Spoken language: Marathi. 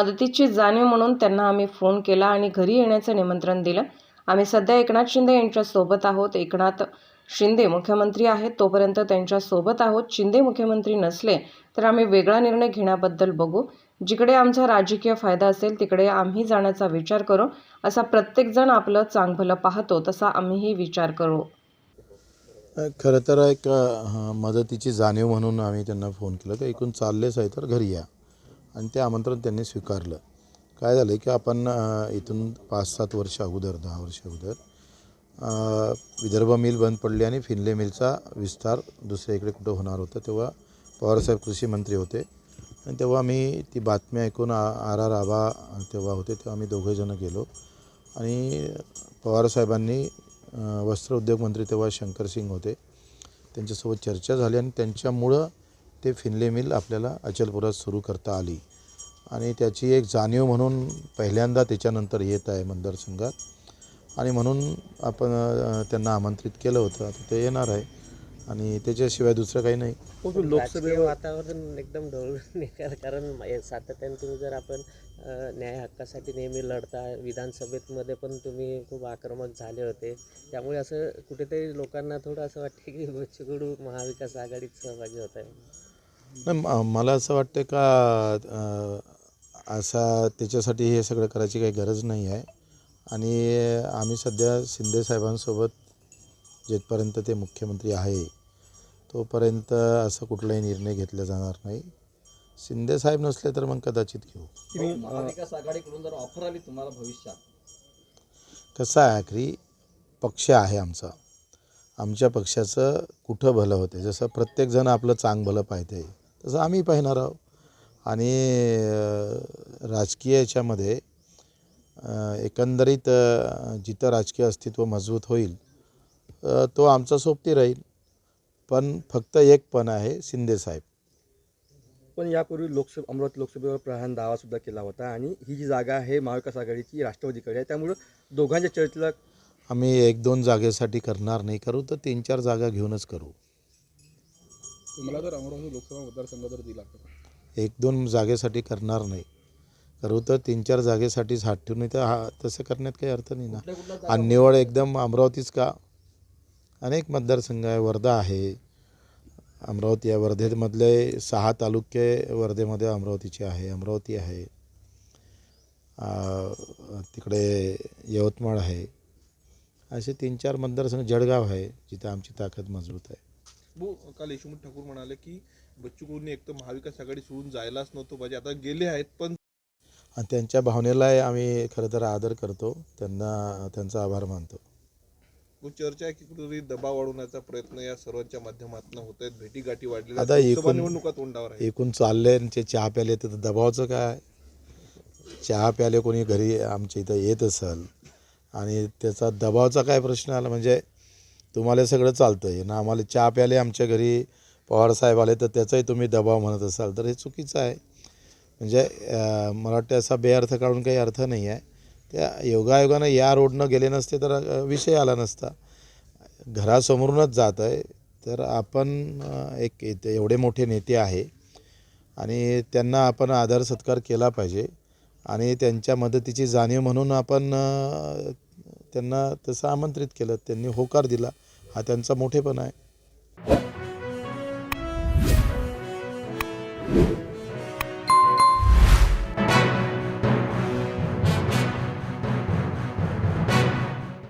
मदतीची जाणीव म्हणून त्यांना आम्ही फोन केला आणि घरी येण्याचं निमंत्रण दिलं. आम्ही सध्या एकनाथ शिंदे यांच्यासोबत आहोत. एकनाथ शिंदे मुख्यमंत्री आहेत. तोपर्यंत त्यांच्यासोबत आहोत. शिंदे मुख्यमंत्री नसले तर आम्ही वेगळा निर्णय घेण्याबद्दल बघू. जिकडे आमचा राजकीय फायदा असेल तिकडे आम्ही जाण्याचा विचार करू. असा प्रत्येकजण आपलं चांगभलं पाहतो तसा आम्हीही विचार करू. खरं तर एक मदतीची जाणीव म्हणून आम्ही त्यांना फोन केला. तर एकूण चाललेच आहे तर घरी या. आणि ते आमंत्रण त्यांनी स्वीकारलं. काय झालं की आपण इथून पाच सात वर्ष अगोदर दहा वर्ष अगोदर विदर्भ मिल बंद पडली आणि फिनले मिलचा विस्तार दुसऱ्या इकडे कुठं होणार होता तेव्हा पवारसाहेब कृषी मंत्री होते. आणि तेव्हा आम्ही ती बातमी ऐकून आ आर आर आबा तेव्हा होते तेव्हा आम्ही दोघेजणं गेलो. आणि पवारसाहेबांनी वस्त्र उद्योग मंत्री तेव्हा शंकर सिंग होते. त्यांच्यासोबत चर्चा झाली आणि त्यांच्यामुळं ते फिनले मिल आपल्याला अचलपुरात सुरू करता आली. आणि त्याची एक जाणीव म्हणून पहिल्यांदा त्याच्यानंतर येत आहे मतदारसंघात आणि म्हणून आपण त्यांना आमंत्रित केलं होतं. आता ते येणार आहे. आणि त्याच्याशिवाय दुसरं काही नाही. राजकीय वातावरण एकदम ढवळून निघालं. कारण सातत्याने तुम्ही जर आपण न्याय हक्कासाठी नेहमी लढता विधानसभेत मध्ये पण तुम्ही खूप आक्रमक झाले होते. त्यामुळे असं कुठेतरी लोकांना थोडं असं वाटतं की बच्चूकडू महाविकास आघाडीत सहभागी होत आहे. नाही मला असं वाटतं का असा त्याच्यासाठी हे सगळं करायची काही गरज नाही आहे. आणि आम्ही सध्या शिंदे साहेबांसोबत जेथपर्यंत ते मुख्यमंत्री आहे तोपर्यंत असं कुठलाही निर्णय घेतला जाणार नाही. शिंदे साहेब नसले तर मग कदाचित घेऊ. ऑफर आली तुम्हाला भविष्यात? कसं आहे आखरी? पक्ष आहे आमचा. आमच्या पक्षाचं कुठं भलं होते जसं प्रत्येकजण आपलं चांग भलं पाहते तसं आम्ही पाहणार आहोत. आणि राजकीय याच्यामध्ये एकंदरीत जिथं राजकीय अस्तित्व मजबूत होईल तो आमचा सोबती राहील. पण फक्त एक पण आहे शिंदेसाहेब पण यापूर्वी लोकसभा अमरावती लोकसभेवर प्रधान दावा सुद्धा केला होता आणि ही जी जागा आहे महाविकास आघाडीची राष्ट्रवादीकडे आहे त्यामुळं दोघांच्या चर्चेला आम्ही एक दोन जागेसाठी करणार नाही करू तर तीन चार जागा घेऊनच करू. तुम्हाला जर अमरावती लोकसभा मतदारसंघ जर दिला तर? एक दोन जागेसाठी करणार नाही. करू तर तीन चार जागेसाठीच हात ठेवून तर हा तसं करण्यात काही अर्थ नाही ना. आणि निवड एकदम अमरावतीच का? अनेक मतदारसंघ आहे वर्धा आहे. अमरावती आहे वर्धेमधले सहा तालुके वर्धेमध्ये अमरावतीचे आहे अमरावती आहे. आ, तिकडे यवतमाळ आहे. असे तीन चार मतदारसंघ जळगाव आहे जिथं आमची ताकद मजबूत आहे. काल यशवंत ठाकूर म्हणाले की बच्चू कडूंनी एक तर महाविकास आघाडी सोडून जायलाच नव्हतं पाहिजे. आता गेले आहेत पण आणि त्यांच्या भावनेलाही आम्ही खरं तर आदर करतो. त्यांना त्यांचा आभार मानतो. चर्चा आहे की कुठेतरी दबाव वाढवण्याचा प्रयत्न या सर्वांच्या माध्यमातून होत आहेत. भेटी गाठी वाढलेल्या आता एकूण- निवडणुका तोंडावर आहे एकूण चालले ते चहा प्याले तर दबावाचं काय? चहा प्याले कोणी घरी आमच्या इथं येत असेल आणि त्याचा दबावाचा काय प्रश्न आला? म्हणजे तुम्हाला सगळं चालतं आहे ना आम्हाला चहा प्याले आमच्या घरी पवारसाहेब आले तर त्याचाही तुम्ही दबाव म्हणत असाल तर हे चुकीचं आहे. म्हणजे मला वाटतं असा बेअर्थ काढून काही अर्थ नाही आहे. त्या योगायोगानं या रोडनं गेले नसते तर विषय आला नसता. घरासमोरूनच जात आहे. तर आपण एक इथे एवढे मोठे नेते आहे. आणि त्यांना आपण आदर सत्कार केला पाहिजे. आणि त्यांच्या मदतीची जाणीव म्हणून आपण त्यांना तसं आमंत्रित केलं त्यांनी होकार दिला. हा त्यांचा मोठेपणा आहे.